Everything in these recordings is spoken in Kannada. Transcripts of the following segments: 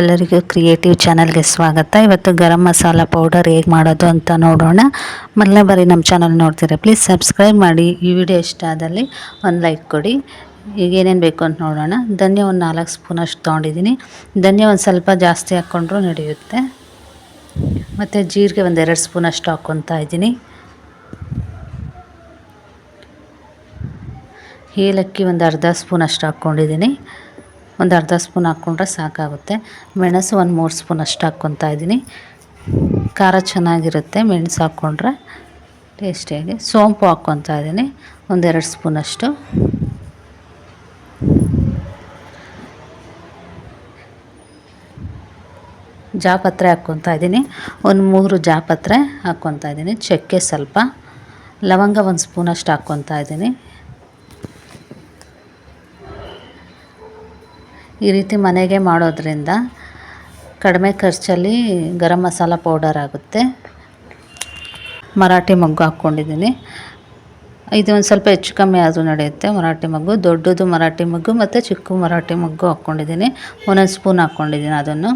ಎಲ್ಲರಿಗೂ ಕ್ರಿಯೇಟಿವ್ ಚಾನಲ್ಗೆ ಸ್ವಾಗತ. ಇವತ್ತು ಗರಂ ಮಸಾಲ ಪೌಡರ್ ಹೇಗೆ ಮಾಡೋದು ಅಂತ ನೋಡೋಣ. ಮೊದಲನೇ ಬಾರಿ ನಮ್ಮ ಚಾನಲ್ ನೋಡ್ತೀರಾ ಪ್ಲೀಸ್ ಸಬ್ಸ್ಕ್ರೈಬ್ ಮಾಡಿ. ಈ ವಿಡಿಯೋ ಇಷ್ಟ ಆದಲ್ಲಿ ಒಂದು ಲೈಕ್ ಕೊಡಿ. ಈಗ ಏನೇನು ಬೇಕು ಅಂತ ನೋಡೋಣ. ಧನ್ಯ ಒಂದು ನಾಲ್ಕು ಸ್ಪೂನ್ ಅಷ್ಟು ತೊಗೊಂಡಿದ್ದೀನಿ. ಧನ್ಯ ಒಂದು ಸ್ವಲ್ಪ ಜಾಸ್ತಿ ಹಾಕ್ಕೊಂಡ್ರೂ ನಡೆಯುತ್ತೆ. ಮತ್ತು ಜೀರಿಗೆ ಒಂದು ಎರಡು ಸ್ಪೂನ್ ಅಷ್ಟು ಹಾಕ್ಕೊತಾ ಇದ್ದೀನಿ. ಏಲಕ್ಕಿ ಒಂದು ಅರ್ಧ ಸ್ಪೂನ್ ಅಷ್ಟು ಹಾಕ್ಕೊಂಡಿದ್ದೀನಿ ಒಂದು ಅರ್ಧ ಸ್ಪೂನ್ ಹಾಕ್ಕೊಂಡ್ರೆ ಸಾಕಾಗುತ್ತೆ. ಮೆಣಸು ಒಂದು ಮೂರು ಸ್ಪೂನ್ ಅಷ್ಟು ಹಾಕ್ಕೊತಾ ಇದ್ದೀನಿ. ಖಾರ ಚೆನ್ನಾಗಿರುತ್ತೆ ಮೆಣಸು ಹಾಕ್ಕೊಂಡ್ರೆ. ಟೇಸ್ಟಿಯಾಗಿ ಸೋಂಪು ಹಾಕ್ಕೊತಾ ಇದ್ದೀನಿ. ಒಂದೆರಡು ಸ್ಪೂನಷ್ಟು ಜಾಪತ್ರೆ ಹಾಕ್ಕೊತಾ ಇದ್ದೀನಿ. ಒಂದು ಮೂರು ಜಾಪತ್ರೆ ಹಾಕ್ಕೊತಾ ಇದ್ದೀನಿ. ಚಕ್ಕೆ ಸ್ವಲ್ಪ. ಲವಂಗ ಒಂದು ಸ್ಪೂನಷ್ಟು ಹಾಕ್ಕೊತಾ ಇದ್ದೀನಿ. ಈ ರೀತಿ ಮನೆಗೆ ಮಾಡೋದ್ರಿಂದ ಕಡಿಮೆ ಖರ್ಚಲ್ಲಿ ಗರಂ ಮಸಾಲ ಪೌಡರ್ ಆಗುತ್ತೆ. ಮರಾಠಿ ಮಗ್ಗು ಹಾಕ್ಕೊಂಡಿದ್ದೀನಿ. ಇದು ಒಂದು ಸ್ವಲ್ಪ ಹೆಚ್ಚು ಕಮ್ಮಿ ಆದರೂ ನಡೆಯುತ್ತೆ. ಮರಾಠಿ ಮಗ್ಗು, ದೊಡ್ಡದು ಮರಾಠಿ ಮಗ್ಗು ಮತ್ತು ಚಿಕ್ಕ ಮರಾಠಿ ಮಗ್ಗು ಹಾಕ್ಕೊಂಡಿದ್ದೀನಿ. ಒಂದೊಂದು ಸ್ಪೂನ್ ಹಾಕ್ಕೊಂಡಿದ್ದೀನಿ ಅದನ್ನು.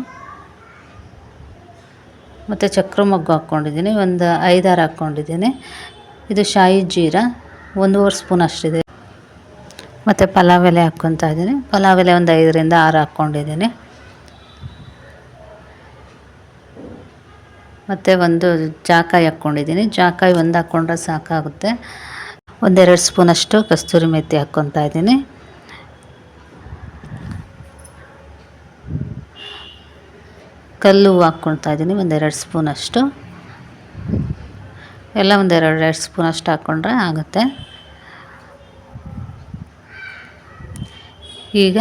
ಮತ್ತು ಚಕ್ರ ಮಗ್ಗು ಹಾಕ್ಕೊಂಡಿದ್ದೀನಿ. ಒಂದು ಐದಾರು ಹಾಕ್ಕೊಂಡಿದ್ದೀನಿ. ಇದು ಶಾಯಿ ಜೀರಾ. ಒಂದೂವರೆ ಸ್ಪೂನ್ ಅಷ್ಟಿದೆ. ಮತ್ತು ಪಲಾವ್ ಎಲೆ ಹಾಕ್ಕೊತಾ ಇದ್ದೀನಿ. ಪಲಾವ್ ಎಲೆ ಒಂದು ಐದರಿಂದ ಆರು ಹಾಕ್ಕೊಂಡಿದ್ದೀನಿ. ಮತ್ತು ಒಂದು ಜಾಕಾಯಿ ಹಾಕ್ಕೊಂಡಿದ್ದೀನಿ. ಜಾಕಾಯಿ ಒಂದು ಹಾಕ್ಕೊಂಡ್ರೆ ಸಾಕಾಗುತ್ತೆ. ಒಂದೆರಡು ಸ್ಪೂನಷ್ಟು ಕಸ್ತೂರಿ ಮೆತ್ತಿ ಹಾಕ್ಕೊತಾ ಇದ್ದೀನಿ. ಕಲ್ಲು ಹಾಕ್ಕೊಳ್ತಾ ಇದ್ದೀನಿ. ಒಂದೆರಡು ಸ್ಪೂನಷ್ಟು ಎಲ್ಲ ಒಂದೆರಡು, ಎರಡು ಸ್ಪೂನಷ್ಟು ಹಾಕ್ಕೊಂಡ್ರೆ ಆಗುತ್ತೆ. ಈಗ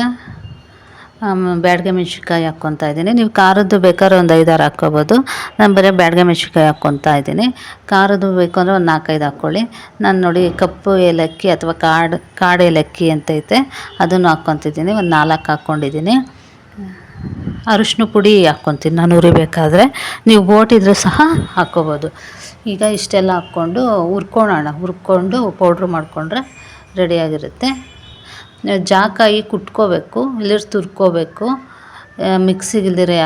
ಬ್ಯಾಡ್ಗೆ ಮೆಣ್ಸಿನ್ಕಾಯಿ ಹಾಕ್ಕೊತಾ ಇದ್ದೀನಿ. ನೀವು ಖಾರದ್ದು ಬೇಕಾದ್ರೆ ಒಂದು ಐದಾರು ಹಾಕ್ಕೋಬೋದು. ನಾನು ಬರೀ ಬ್ಯಾಡ್ಗೆ ಮೆಣ್ಸಿನ್ಕಾಯಿ ಹಾಕ್ಕೊತಾ ಇದ್ದೀನಿ. ಖಾರದ್ದು ಬೇಕು ಅಂದರೆ ಒಂದು ನಾಲ್ಕೈದು ಹಾಕ್ಕೊಳ್ಳಿ. ನಾನು ನೋಡಿ ಕಪ್ಪು ಏಲಕ್ಕಿ ಅಥವಾ ಕಾಡು ಕಾಡು ಏಲಕ್ಕಿ ಅಂತೈತೆ ಅದನ್ನು ಹಾಕ್ಕೊತಿದ್ದೀನಿ. ಒಂದು ನಾಲ್ಕು ಹಾಕ್ಕೊಂಡಿದ್ದೀನಿ. ಅರಿಶಿನ ಪುಡಿ ಹಾಕ್ಕೊತೀನಿ ನಾನು ಉರಿಬೇಕಾದ್ರೆ ನೀವು ಬೋಟಿದ್ರೆ ಸಹ ಹಾಕ್ಕೋಬೋದು. ಈಗ ಇಷ್ಟೆಲ್ಲ ಹಾಕ್ಕೊಂಡು ಹುರ್ಕೊಳ್ಳೋಣ. ಹುರ್ಕೊಂಡು ಪೌಡ್ರ್ ಮಾಡಿಕೊಂಡ್ರೆ ರೆಡಿಯಾಗಿರುತ್ತೆ ಜಾಕಾಯಿ ಕುಟ್ಕೋಬೇಕು ಇಲ್ಲದ್ರೆ ತುರ್ಕೋಬೇಕು. ಮಿಕ್ಸಿಗೆ ಇಲ್ದಿರೆ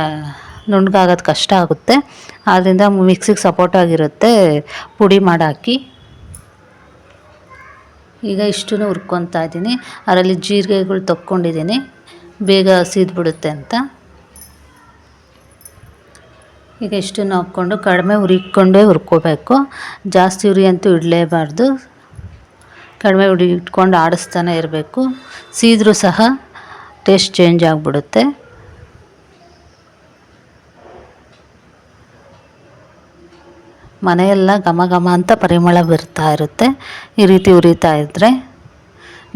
ನುಣ್ಣಗಾಗೋದು ಕಷ್ಟ ಆಗುತ್ತೆ. ಆದ್ದರಿಂದ ಮಿಕ್ಸಿಗೆ ಸಪೋರ್ಟಾಗಿರುತ್ತೆ ಪುಡಿ ಮಾಡಾಕಿ. ಈಗ ಇಷ್ಟನ್ನು ಹುರ್ಕೊತಾ ಇದ್ದೀನಿ. ಅದರಲ್ಲಿ ಜೀರಿಗೆಗಳು ತಕ್ಕೊಂಡಿದ್ದೀನಿ. ಬೇಗ ಸೀದ್ಬಿಡುತ್ತೆ ಅಂತ. ಈಗ ಇಷ್ಟನ್ನು ಹಾಕ್ಕೊಂಡು ಕಡಿಮೆ ಹುರಿಕೊಂಡೇ ಹುರ್ಕೋಬೇಕು. ಜಾಸ್ತಿ ಹುರಿ ಅಂತೂ ಇಡಲೇಬಾರ್ದು. ಕಡಿಮೆ ಹುಡಿ ಇಟ್ಕೊಂಡು ಆಡಿಸ್ತಾನೆ ಇರಬೇಕು. ಸೀದ್ರೂ ಸಹ ಟೇಸ್ಟ್ ಚೇಂಜ್ ಆಗಿಬಿಡುತ್ತೆ. ಮನೆಯೆಲ್ಲ ಘಮ ಘಮ ಅಂತ ಪರಿಮಳ ಬರ್ತಾ ಇರುತ್ತೆ. ಈ ರೀತಿ ಉರಿತಾ ಇದ್ದರೆ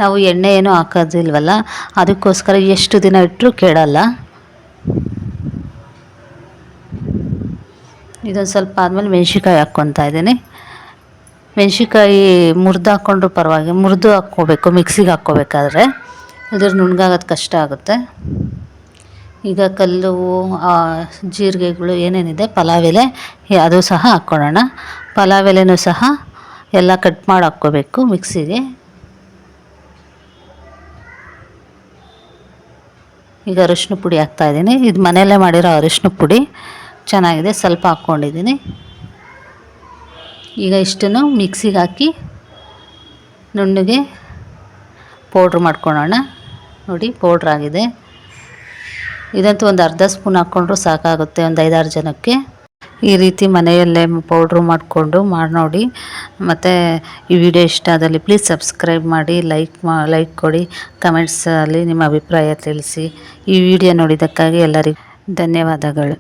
ನಾವು ಎಣ್ಣೆ ಏನು ಹಾಕೋದಿಲ್ವಲ್ಲ, ಅದಕ್ಕೋಸ್ಕರ ಎಷ್ಟು ದಿನ ಇಟ್ಟರೂ ಕೆಡಲ್ಲ. ಇದೊಂದು ಸ್ವಲ್ಪ ಆದಮೇಲೆ ಮೆಣ್ಸಿನ್ಕಾಯಿ ಹಾಕ್ಕೊತಾ ಇದ್ದೀನಿ. ಮೆಣ್ಸಿನ್ಕಾಯಿ ಮುರಿದು ಹಾಕ್ಕೊಂಡ್ರು ಪರವಾಗಿ, ಮುರಿದು ಹಾಕ್ಕೋಬೇಕು, ಮಿಕ್ಸಿಗೆ ಹಾಕ್ಕೋಬೇಕಾದ್ರೆ. ಇದ್ರ ನುಣ್ಣಗಾಗೋದು ಕಷ್ಟ ಆಗುತ್ತೆ. ಈಗ ಕಲ್ಲು ಜೀರಿಗೆಗಳು ಏನೇನಿದೆ ಪಲಾವ್ ಎಲೆ ಅದು ಸಹ ಹಾಕ್ಕೊಳ್ಳೋಣ ಪಲಾವ್ ಎಲೆನೂ ಸಹ ಎಲ್ಲ ಕಟ್ ಮಾಡಿ ಹಾಕ್ಕೋಬೇಕು ಮಿಕ್ಸಿಗೆ. ಈಗ ಅರಿಶಿನ ಪುಡಿ ಹಾಕ್ತಾಯಿದ್ದೀನಿ ಇದು ಮನೆಯಲ್ಲೇ ಮಾಡಿರೋ ಅರಿಶಿನ ಪುಡಿ. ಚೆನ್ನಾಗಿದೆ, ಸ್ವಲ್ಪ ಹಾಕ್ಕೊಂಡಿದ್ದೀನಿ. ಈಗ ಇಷ್ಟನ್ನು ಮಿಕ್ಸಿಗೆ ಹಾಕಿ ನುಣ್ಣಗೆ ಪೌಡ್ರ್ ಮಾಡ್ಕೊಳ್ಳೋಣ. ನೋಡಿ ಪೌಡ್ರ್ ಆಗಿದೆ. ಇದಂತೂ ಒಂದು ಅರ್ಧ ಸ್ಪೂನ್ ಹಾಕ್ಕೊಂಡ್ರೂ ಸಾಕಾಗುತ್ತೆ, ಒಂದು ಐದಾರು ಜನಕ್ಕೆ. ಈ ರೀತಿ ಮನೆಯಲ್ಲೇ ಪೌಡ್ರು ಮಾಡಿಕೊಂಡು ಮಾಡಿ ನೋಡಿ. ಮತ್ತು ಈ ವಿಡಿಯೋ ಇಷ್ಟ ಆದಲ್ಲಿ ಪ್ಲೀಸ್ ಸಬ್ಸ್ಕ್ರೈಬ್ ಮಾಡಿ ಲೈಕ್ ಮಾ ಲೈಕ್ ಕೊಡಿ ಕಮೆಂಟ್ಸಲ್ಲಿ ನಿಮ್ಮ ಅಭಿಪ್ರಾಯ ತಿಳಿಸಿ. ಈ ವಿಡಿಯೋ ನೋಡಿದ್ದಕ್ಕಾಗಿ ಎಲ್ಲರಿಗೂ ಧನ್ಯವಾದಗಳು.